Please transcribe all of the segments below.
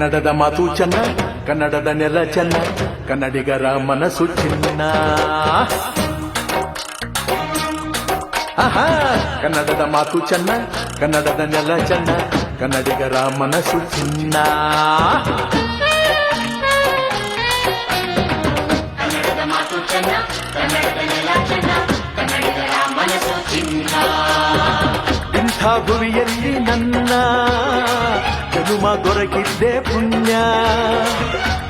ಕನ್ನಡದ ಮಾತು ಚೆನ್ನ ಕನ್ನಡದ ನೆಲ ಚೆನ್ನ ಕನ್ನಡಿಗರ ಮನಸ್ಸು ಚಿನ್ನ ಆಹಾ ಕನ್ನಡದ ಮಾತು ಚೆನ್ನ ಕನ್ನಡದ ನೆಲ ಚೆನ್ನ ಕನ್ನಡಿಗರ ಮನಸ್ಸು ಚಿನ್ನ ಕನ್ನಡದ ಮಾತು ಚೆನ್ನ ಕನ್ನಡದ ನೆಲ ಚೆನ್ನ ಕನ್ನಡಿಗರ ಮನಸ್ಸು ಚಿನ್ನ ಇಂಥ ಭುವಿಯಲ್ಲಿ ನನ್ನ ಜನುಮ ದೊರಕಿದ್ದೆ ಪುಣ್ಯ.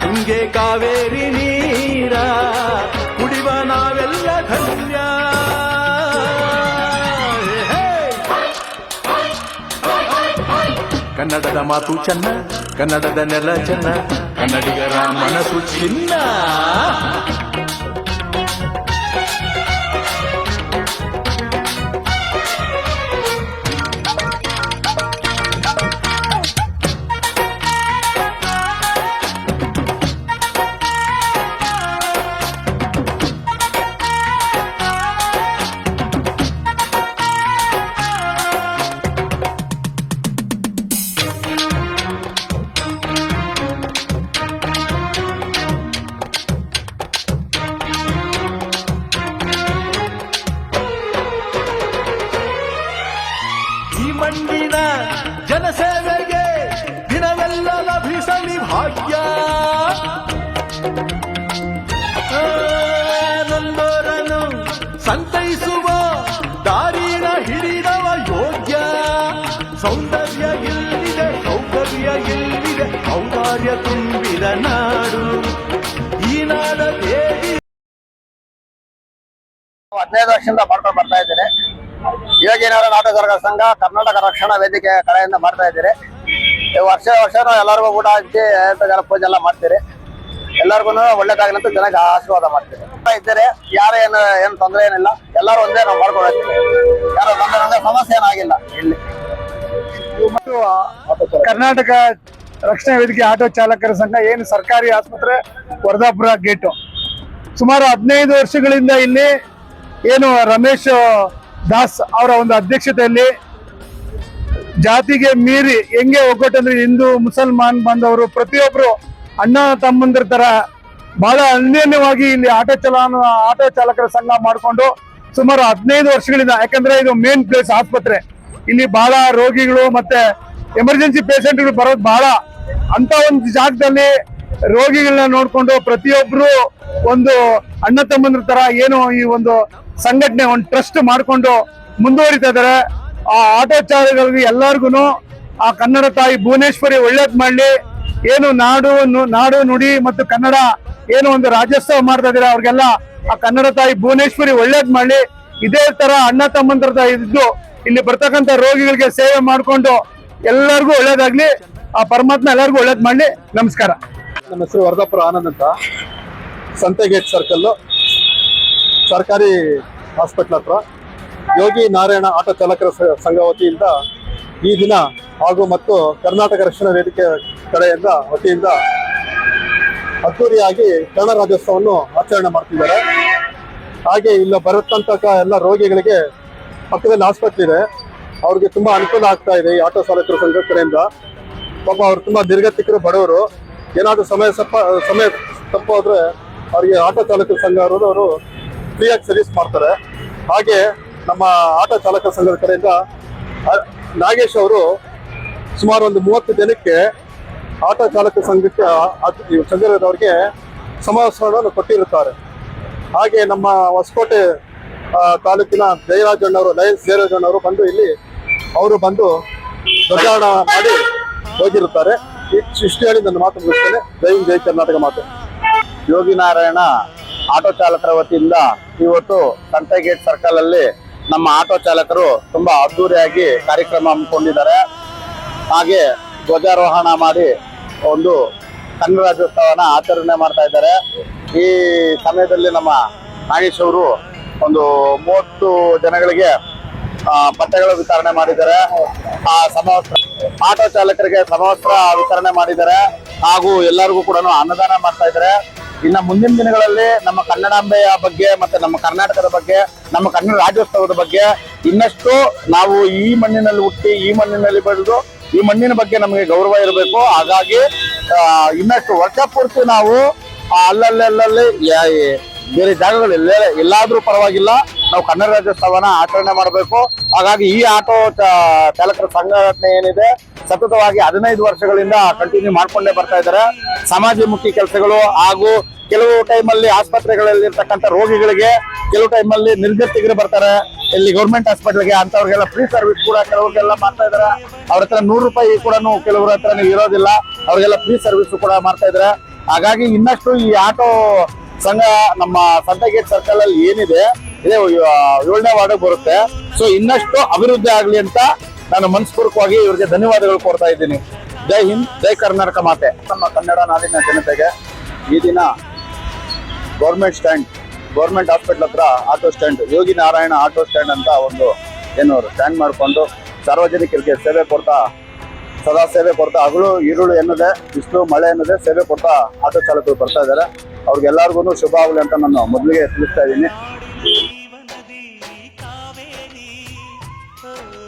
ತುಂಗೆ ಕಾವೇರಿ ನೀರ ಕುಡಿವ ನಾವೆಲ್ಲ ಧನ್ಯ. ಕನ್ನಡದ ಮಾತು ಚೆನ್ನ, ಕನ್ನಡದ ನೆಲ ಚೆನ್ನ, ಕನ್ನಡಿಗರ ಮನಸ್ಸು ಚಿನ್ನ. ಸಂತೈಸುವ, ದಾರಿನ ಹಿಡಿದವ ಯೋಗ್ಯ. ಸೌಂದರ್ಯ ಎಲ್ಲಿದೆ ಸೌಂದರ್ಯ ಎಲ್ಲಿದೆ ಔದಾರ್ಯ ತುಂಬಿದ ನಾಡು. ಈ ನಾಡ ದೇವಿ ಹದಿನೈದು ವರ್ಷದಿಂದ ಮಾಡ್ಕೊಂಡು ಬರ್ತಾ ಇದ್ದೀನಿ. ಯೋಗಿನಗರ ನಾಟಕರ ಸಂಘ, ಕರ್ನಾಟಕ ರಕ್ಷಣಾ ವೇದಿಕೆ ಕಡೆಯಿಂದ ಮಾಡ್ತಾ ಇದ್ದೀರಿ ವರ್ಷ ವರ್ಷ ಎಲ್ಲರಿಗೂ ಊಟ ಹಂಚಿ ಪೂಜೆ ಎಲ್ಲ ಮಾಡ್ತೀರಿ. ಎಲ್ಲರಿಗೂ ಒಳ್ಳೇದಾಗಲಿ ಅಂತ ಆಶೀರ್ವಾದ ಮಾಡ್ತೀವಿ. ಇದ್ದರೆ, ಯಾರು ಏನು ಏನು ತೊಂದರೆ ಏನಿಲ್ಲ, ಎಲ್ಲರೂ ಒಂದೇ ನಾವು ಮಾಡ್ಕೊಳ್ತೀವಿ ಯಾರೋ ತೊಂದರೆ ಸಮಸ್ಯೆ ಏನಾಗಿಲ್ಲ ಇಲ್ಲಿ. ಮತ್ತು ಕರ್ನಾಟಕ ರಕ್ಷಣಾ ವೇದಿಕೆ ಆಟೋ ಚಾಲಕರ ಸಂಘ ಏನು ಸರ್ಕಾರಿ ಆಸ್ಪತ್ರೆ, ವರದಾಪುರ ಗೇಟು. ಸುಮಾರು ಹದಿನೈದು ವರ್ಷಗಳಿಂದ ಇಲ್ಲಿ ಏನು ರಮೇಶ್ ದಾಸ್ ಅವರ ಒಂದು ಅಧ್ಯಕ್ಷತೆಯಲ್ಲಿ ಜಾತಿಗೆ ಮೀರಿ ಹೆಂಗೆ ಒಗ್ಗಟ್ಟಂದ್ರೆ ಹಿಂದೂ, ಮುಸಲ್ಮಾನ್ ಬಂದವರು ಪ್ರತಿಯೊಬ್ರು ಅಣ್ಣ ತಮ್ಮಂದ್ರ ತರ ಬಹಳ ಅನ್ಯನ್ಯವಾಗಿ ಇಲ್ಲಿ ಆಟೋ ಚಲಾನ, ಆಟೋ ಚಾಲಕರ ಸಂಘ ಮಾಡಿಕೊಂಡು ಸುಮಾರು ಹದಿನೈದು ವರ್ಷಗಳಿಂದ, ಯಾಕಂದ್ರೆ ಇದು ಮೇನ್ ಪ್ಲೇಸ್ ಆಸ್ಪತ್ರೆ. ಇಲ್ಲಿ ಬಹಳ ರೋಗಿಗಳು ಮತ್ತೆ ಎಮರ್ಜೆನ್ಸಿ ಪೇಷಂಟ್ಗಳು ಬರೋದು ಬಹಳ. ಅಂತ ಒಂದು ಜಾಗದಲ್ಲಿ ರೋಗಿಗಳನ್ನ ನೋಡ್ಕೊಂಡು ಪ್ರತಿಯೊಬ್ರು ಒಂದು ಅಣ್ಣ ತಮ್ಮಂದ್ರ ತರ ಏನು ಈ ಒಂದು ಸಂಘಟನೆ, ಒಂದು ಟ್ರಸ್ಟ್ ಮಾಡ್ಕೊಂಡು ಮುಂದುವರಿತಾ ಇದಾರೆ. ಆ ಆಟೋ ಚಾಲಕರಿಗೆ ಎಲ್ಲರಿಗೂ ಆ ಕನ್ನಡ ತಾಯಿ ಭುವನೇಶ್ವರಿ ಒಳ್ಳೇದ್ ಮಾಡ್ಲಿ. ಏನು ನಾಡು ನಾಡು, ನುಡಿ ಮತ್ತು ಕನ್ನಡ ಏನು ಒಂದು ರಾಜ್ಯೋತ್ಸವ ಮಾಡ್ತಾ ಇದ್ದೀರಾ? ಅವ್ರಿಗೆಲ್ಲ ಆ ಕನ್ನಡ ತಾಯಿ ಭುವನೇಶ್ವರಿ ಒಳ್ಳೇದ್ ಮಾಡಿ ಇದೇ ತರ ಅಣ್ಣ ತಮ್ಮಂದ್ರ ಇದ್ದು ಇಲ್ಲಿ ಬರ್ತಕ್ಕಂತ ರೋಗಿಗಳಿಗೆ ಸೇವೆ ಮಾಡ್ಕೊಂಡು ಎಲ್ಲರಿಗೂ ಒಳ್ಳೇದಾಗ್ಲಿ. ಆ ಪರಮಾತ್ಮ ಎಲ್ಲರಿಗೂ ಒಳ್ಳೇದ್ ಮಾಡ್ಲಿ. ನಮಸ್ಕಾರ. ನಮ್ಮ ಹೆಸರು ವರದಾಪುರ ಆನಂದ್ ಅಂತ. ಸಂತೆಗೇಟ್ ಸರ್ಕಲ್ಲು ಸರ್ಕಾರಿ ಹಾಸ್ಪಿಟ್ಲ್ ಹತ್ರ. ಯೋಗಿ ನಾರಾಯಣ ಆಟೋ ಚಾಲಕರ ಸಂಘ ವತಿಯಿಂದ ಈ ದಿನ ಹಾಗೂ ಮತ್ತು ಕರ್ನಾಟಕ ರಕ್ಷಣಾ ವೇದಿಕೆ ಕಡೆಯಿಂದ ವತಿಯಿಂದ ಅದ್ದೂರಿಯಾಗಿ ಕನ್ನಡ ರಾಜ್ಯೋತ್ಸವವನ್ನು ಆಚರಣೆ ಮಾಡ್ತಿದ್ದಾರೆ. ಹಾಗೆ ಇಲ್ಲ ಬರತಂತ ಎಲ್ಲ ರೋಗಿಗಳಿಗೆ ಪಕ್ಕದಲ್ಲಿ ಆಸ್ಪತ್ರೆ ಇದೆ. ಅವ್ರಿಗೆ ತುಂಬಾ ಅನುಕೂಲ ಆಗ್ತಾ ಇದೆ ಈ ಆಟೋ ಚಾಲಕರ ಸಂಘ ಕಡೆಯಿಂದ. ಪಾಪ ಅವ್ರು ತುಂಬಾ ನಿರ್ಗತಿಕರು, ಬಡವರು. ಏನಾದರೂ ಸಮಯ ಸಪ್ಪ, ಸಮಯ ತಪ್ಪೋದ್ರೆ ಅವರಿಗೆ ಆಟೋ ಚಾಲಕರ ಸಂಘ ಅವರು ಫ್ರೀಯಾಗಿ ಸರ್ವಿಸ್ ಮಾಡ್ತಾರೆ. ಹಾಗೆ ನಮ್ಮ ಆಟೋ ಚಾಲಕ ಸಂಘದ ಕಡೆಯಿಂದ ನಾಗೇಶ್ ಅವರು ಸುಮಾರು ಒಂದು ಮೂವತ್ತು ಜನಕ್ಕೆ ಆಟೋ ಚಾಲಕ ಸಂಘಕ್ಕೆ ಸಂಘದವರಿಗೆ ಸಮಾವೇಶವನ್ನು ಕೊಟ್ಟಿರುತ್ತಾರೆ. ಹಾಗೆ ನಮ್ಮ ಹೊಸಕೋಟೆ ತಾಲೂಕಿನ ಜಯರಾಜಣ್ಣವರು ಲಯನ್ಸ್ ಜಯರಾಜಣ್ಣವರು ಬಂದು ಇಲ್ಲಿ, ಅವರು ಬಂದು ಧ್ವಜಾರಣ ಮಾಡಿ ಹೋಗಿರುತ್ತಾರೆ. ಇಷ್ಟು ಹೇಳಿ ನನ್ನ ಮಾತು ಮುಗಿಸ್ತೇನೆ. ಜೈ ಜೈ ಕರ್ನಾಟಕ ಮಾತು. ಯೋಗಿ ನಾರಾಯಣ, ಆಟೋ ಚಾಲಕರ ವತಿಯಿಂದ ಇವತ್ತು ಸಂತೆಗೇಟ್ ಸರ್ಕಲ್ ಅಲ್ಲಿ ನಮ್ಮ ಆಟೋ ಚಾಲಕರು ತುಂಬಾ ಅದ್ದೂರಿಯಾಗಿ ಕಾರ್ಯಕ್ರಮ ಹಮ್ಮಿಕೊಂಡಿದ್ದಾರೆ. ಹಾಗೆ ಧ್ವಜಾರೋಹಣ ಮಾಡಿ ಒಂದು ಕನ್ನಡ ರಾಜ್ಯೋತ್ಸವನ ಆಚರಣೆ ಮಾಡ್ತಾ ಇದ್ದಾರೆ. ಈ ಸಮಯದಲ್ಲಿ ನಮ್ಮ ನಾಗೇಶ್ ಅವರು ಒಂದು ಮೂವತ್ತು ಜನಗಳಿಗೆ ಬಟ್ಟೆಗಳ ವಿತರಣೆ ಮಾಡಿದ್ದಾರೆ. ಆ ಸಮವಸ್ತ್ರ, ಆಟೋ ಚಾಲಕರಿಗೆ ಸಮವಸ್ತ್ರ ವಿತರಣೆ ಮಾಡಿದ್ದಾರೆ. ಹಾಗೂ ಎಲ್ಲರಿಗೂ ಕೂಡ ಅನ್ನದಾನ ಮಾಡ್ತಾ ಇದ್ದಾರೆ. ಇನ್ನ ಮುಂದಿನ ದಿನಗಳಲ್ಲಿ ನಮ್ಮ ಕನ್ನಡಾಂಬೆಯ ಬಗ್ಗೆ ಮತ್ತೆ ನಮ್ಮ ಕರ್ನಾಟಕದ ಬಗ್ಗೆ, ನಮ್ಮ ಕನ್ನಡ ರಾಜ್ಯೋತ್ಸವದ ಬಗ್ಗೆ ಇನ್ನಷ್ಟು ನಾವು ಈ ಮಣ್ಣಿನಲ್ಲಿ ಹುಟ್ಟಿ, ಈ ಮಣ್ಣಿನಲ್ಲಿ ಬೆಳೆದು, ಈ ಮಣ್ಣಿನ ಬಗ್ಗೆ ನಮಗೆ ಗೌರವ ಇರಬೇಕು. ಹಾಗಾಗಿ ಇನ್ನಷ್ಟು ವರ್ಷ ಪೂರ್ತಿ ನಾವು ಅಲ್ಲಲ್ಲಿ ಅಲ್ಲಲ್ಲಿ ಬೇರೆ ಜಾಗಗಳಲ್ಲಿ ಎಲ್ಲೇ ಎಲ್ಲಾದ್ರೂ ಪರವಾಗಿಲ್ಲ. ನಾವು ಕನ್ನಡ ರಾಜ್ಯೋತ್ಸವನ ಆಚರಣೆ ಮಾಡಬೇಕು. ಹಾಗಾಗಿ ಈ ಆಟೋ ಚಾಲಕರ ಸಂಘಟನೆ ಏನಿದೆ, ಸತತವಾಗಿ ಹದಿನೈದು ವರ್ಷಗಳಿಂದ ಕಂಟಿನ್ಯೂ ಮಾಡ್ಕೊಂಡೇ ಬರ್ತಾ ಇದ್ದಾರೆ. ಸಮಾಜಮುಖಿ ಕೆಲಸಗಳು ಹಾಗೂ ಕೆಲವು ಟೈಮಲ್ಲಿ ಆಸ್ಪತ್ರೆಗಳಲ್ಲಿ ಇರ್ತಕ್ಕಂಥ ರೋಗಿಗಳಿಗೆ ಕೆಲವು ಟೈಮಲ್ಲಿ ನಿರ್ಗತಿಗರು ಬರ್ತಾರೆ. ಇಲ್ಲಿ ಗೌರ್ಮೆಂಟ್ ಹಾಸ್ಪಿಟಲ್ಗೆ ಅಂತವ್ರಿಗೆಲ್ಲ ಫ್ರೀ ಸರ್ವಿಸ್ ಕೂಡ ಕೆಲವ್ರಿಗೆಲ್ಲ ಮಾಡ್ತಾ ಇದಾರೆ ಅವ್ರ ಹತ್ರ ನೂರು ರೂಪಾಯಿ ಕೂಡ ಕೆಲವ್ರ ಹತ್ರ ಇರೋದಿಲ್ಲ. ಅವ್ರಿಗೆಲ್ಲ ಫ್ರೀ ಸರ್ವಿಸ್ ಕೂಡ ಮಾಡ್ತಾ ಇದಾರೆ ಹಾಗಾಗಿ ಇನ್ನಷ್ಟು ಈ ಆಟೋ ಸಂಘ ನಮ್ಮ ಸಂತಗೇಟ್ ಸರ್ಕಲ್ ಅಲ್ಲಿ ಏನಿದೆ ಇದೇ ಏಳನೇ ವಾರ್ಡ್ ಬರುತ್ತೆ. ಸೊ ಇನ್ನಷ್ಟು ಅಭಿವೃದ್ಧಿ ಆಗ್ಲಿ ಅಂತ ನಾನು ಮನಸ್ಪೂರ್ವಕವಾಗಿ ಇವರಿಗೆ ಧನ್ಯವಾದಗಳು ಕೊಡ್ತಾ ಇದ್ದೀನಿ. ಜೈ ಹಿಂದ್, ಜೈ ಕರ್ನಾಟಕ ಮಾತೆ. ನಮ್ಮ ಕನ್ನಡ ನಾಡಿನ ಜನತೆಗೆ ಈ ದಿನ ಗೌರ್ಮೆಂಟ್ ಸ್ಟ್ಯಾಂಡ್, ಗೌರ್ಮೆಂಟ್ ಹಾಸ್ಪಿಟ್ಲ್ ಹತ್ರ auto stand, Yogi Narayana auto stand ಅಂತ ಒಂದು ಏನು, ಸ್ಟ್ಯಾಂಡ್ ಮಾಡಿಕೊಂಡು ಸಾರ್ವಜನಿಕರಿಗೆ ಸೇವೆ ಕೊಡ್ತಾ, ಸದಾ ಸೇವೆ ಕೊಡ್ತಾ, ಹಗಲು ಈರುಳು ಎನ್ನದೆ, ಬಿಸಿಲು, ಮಳೆ ಎನ್ನದೆ ಸೇವೆ ಕೊಡ್ತಾ ಆಟೋ ಚಾಲಕರು ಬರ್ತಾ ಇದ್ದಾರೆ. ಅವ್ರಿಗೆಲ್ಲರಿಗೂ ಶುಭ ಆಗಲಿ ಅಂತ ನಾನು ಮೊದಲಿಗೆ ತಿಳಿಸ್ತಾ ಇದ್ದೀನಿ. Oh.